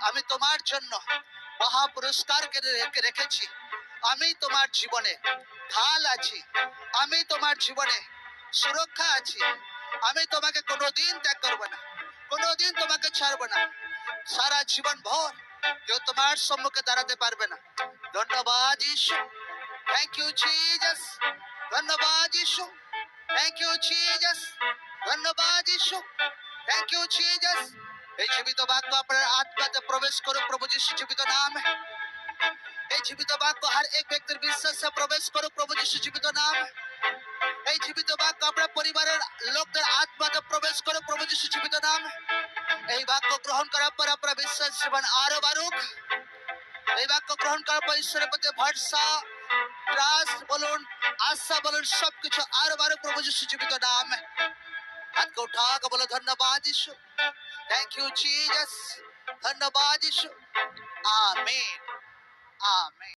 আমি তোমার জন্য মহা পুরস্কার রেখেছি। আমি তোমার জীবনে ঢাল আছি। আমি তোমার জীবনে সুরক্ষা আছি। আমি তোমাকে কোনোদিন ত্যাগ করব না। কোনোদিন তোমাকে ছাড়বো না। সারা জীবন ভর কেউ তোমার সম্মুখে দাঁড়াতে পারবে না। ধন্যবাদ ইসু। থ্যাংক ইউ জিজাস ধন্যবাদ ইসু। থ্যাংক ইউ জিজাস ধন্যবাদ ইসু। থ্যাংক ইউ জিজাস এই জীবিত বাক্য আপনার আত্মাতে প্রবেশ করুক প্রভু যিশু জীবিত নাম। এই জীবিত বাক্য হর এক ব্যক্তির বিশ্বাসে প্রবেশ করুক, প্রভু যিশু জীবিত নাম। এই জীবিত বাক্য আপনার পরিবারের লোকদের আত্মাতে প্রবেশ করুক, প্রভু যিশু জীবিত নাম। এই বাক্য গ্রহণ করার পর আপনার বিশ্বাস জীবন আরও বাড়ুক। এই বাক্য গ্রহণ করার পর ঈশ্বরের প্রতি ভরসা ট্রাস্ট বলুন, আশা বলুন, সবকিছু আরও বাড়ুক, প্রভু যিশু জীবিত নাম। হাতকে উঠাকে বলো ধন্যবাদ, যিশু। থ্যাংক ইউ জিজাস ধন্যবাদ যিশু আমেন আমেন